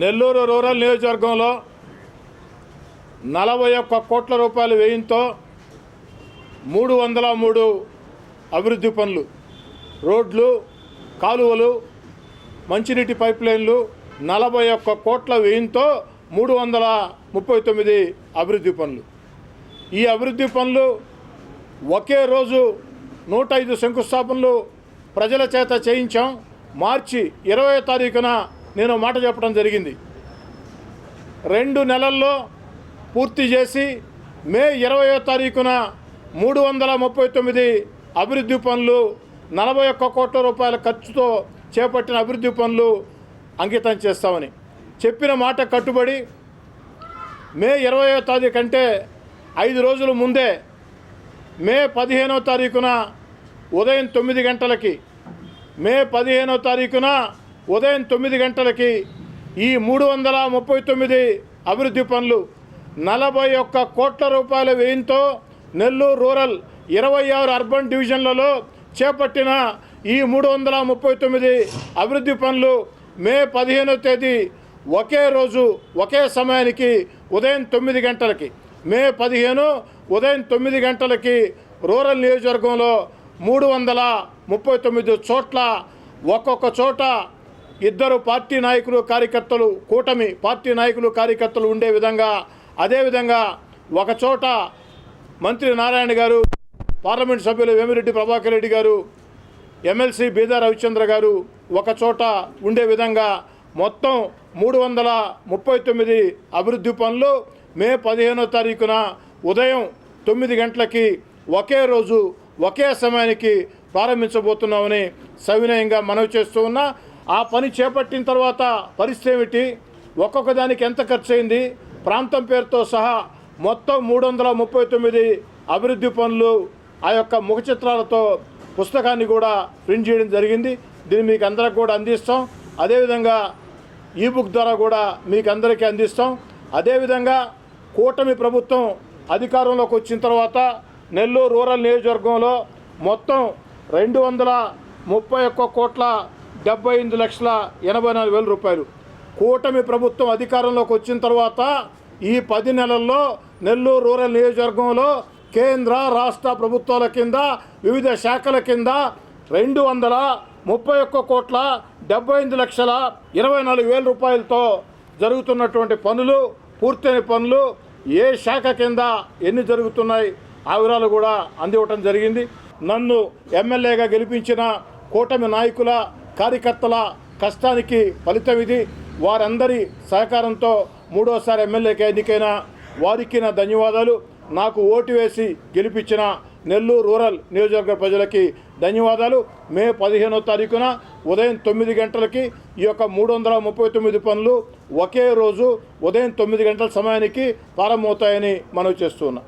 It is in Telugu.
నెల్లూరు రూరల్ నియోజకవర్గంలో నలభై ఒక్క కోట్ల రూపాయల వ్యయంతో మూడు వందల మూడు అభివృద్ధి పనులు. రోడ్లు కాలువలు మంచినీటి పైప్లైన్లు నలభై ఒక్క కోట్ల వ్యయంతో మూడు వందల ముప్పై తొమ్మిది అభివృద్ధి పనులు. ఈ అభివృద్ధి పనులు ఒకే రోజు నూట ఐదు శంకుస్థాపనలు ప్రజల చేత చేయించాం. మార్చి ఇరవై తారీఖున నేను మాట చెప్పడం జరిగింది. రెండు నెలల్లో పూర్తి చేసి మే ఇరవయో తారీఖున మూడు వందల ముప్పై తొమ్మిది అభివృద్ధి పనులు నలభై ఒక్క కోట్ల రూపాయల ఖర్చుతో చేపట్టిన అభివృద్ధి పనులు అంకితం చేస్తామని చెప్పిన మాట కట్టుబడి మే ఇరవయో తారీఖు కంటే ఐదు రోజుల ముందే మే పదిహేనో తారీఖున ఉదయం తొమ్మిది గంటలకి మే పదిహేనో తారీఖున ఉదయం తొమ్మిది గంటలకి ఈ మూడు వందల ముప్పై తొమ్మిది అభివృద్ధి పనులు నలభై ఒక్క కోట్ల రూపాయల వ్యయంతో నెల్లూరు రూరల్ ఇరవై ఆరు అర్బన్ డివిజన్లలో చేపట్టిన ఈ మూడు వందల ముప్పై తొమ్మిది అభివృద్ధి పనులు మే పదిహేనో తేదీ ఒకే రోజు ఒకే సమయానికి ఉదయం తొమ్మిది గంటలకి. మే పదిహేను ఉదయం తొమ్మిది గంటలకి రూరల్ నియోజకవర్గంలో మూడు వందల ముప్పై తొమ్మిది చోట్ల ఒక్కొక్క చోట ఇద్దరు పార్టీ నాయకులు కార్యకర్తలు కూటమి పార్టీ నాయకులు కార్యకర్తలు ఉండే విధంగా అదేవిధంగా ఒకచోట మంత్రి నారాయణ గారు పార్లమెంట్ సభ్యులు వేమిరెడ్డి ప్రభాకర్ రెడ్డి గారు ఎమ్మెల్సీ బీదా రవిచంద్ర గారు ఒకచోట ఉండే విధంగా మొత్తం మూడు వందల ముప్పై తొమ్మిది అభివృద్ధి పనులు మే పదిహేనో తారీఖున ఉదయం తొమ్మిది గంటలకి ఒకే రోజు ఒకే సమయానికి ప్రారంభించబోతున్నామని సవినయంగా మనవి చేస్తూ ఉన్నా. ఆ పని చేపట్టిన తర్వాత పరిస్థితి ఏమిటి? ఒక్కొక్క దానికి ఎంత ఖర్చు అయింది ప్రాంతం పేరుతో సహా మొత్తం మూడు వందల ముప్పై తొమ్మిది అభివృద్ధి పనులు ఆ యొక్క ముఖ చిత్రాలతో పుస్తకాన్ని కూడా ప్రింట్ చేయడం జరిగింది. దీన్ని మీకు అందరికి కూడా అందిస్తాం. అదేవిధంగా ఈ బుక్ ద్వారా కూడా మీకు అందరికీ అందిస్తాం. అదేవిధంగా కూటమి ప్రభుత్వం అధికారంలోకి వచ్చిన తర్వాత నెల్లూరు రూరల్ నియోజకవర్గంలో మొత్తం రెండు వందల ముప్పై ఒక్క కోట్ల డెబ్బై ఎనిమిది లక్షల ఎనభై నాలుగు వేల రూపాయలు. కూటమి ప్రభుత్వం అధికారంలోకి వచ్చిన తర్వాత ఈ పది నెలల్లో నెల్లూరు రూరల్ నియోజకవర్గంలో కేంద్ర రాష్ట్ర ప్రభుత్వాల కింద వివిధ శాఖల కింద రెండు వందల ముప్పై ఒక్క కోట్ల డెబ్బై ఎనిమిది లక్షల ఇరవై నాలుగు వేల రూపాయలతో జరుగుతున్నటువంటి పనులు పూర్తయిన పనులు ఏ శాఖ కింద ఎన్ని జరుగుతున్నాయి ఆ వివరాలు కూడా అందివ్వటం జరిగింది. నన్ను ఎమ్మెల్యేగా గెలిపించిన కూటమి నాయకుల కార్యకర్తల కష్టానికి ఫలితం ఇది వారందరి సహకారంతో మూడోసారి ఎమ్మెల్యేకి ఎన్నికైన వారికి నా ధన్యవాదాలు. నాకు ఓటు వేసి గెలిపించిన నెల్లూరు రూరల్ నియోజకవర్గ ప్రజలకి ధన్యవాదాలు. మే పదిహేనో తారీఖున ఉదయం తొమ్మిది గంటలకి ఈ యొక్క మూడు వందల ముప్పై తొమ్మిది పనులు ఒకే రోజు ఉదయం తొమ్మిది గంటల సమయానికి ప్రారంభమవుతాయని మనవి చేస్తున్నాం.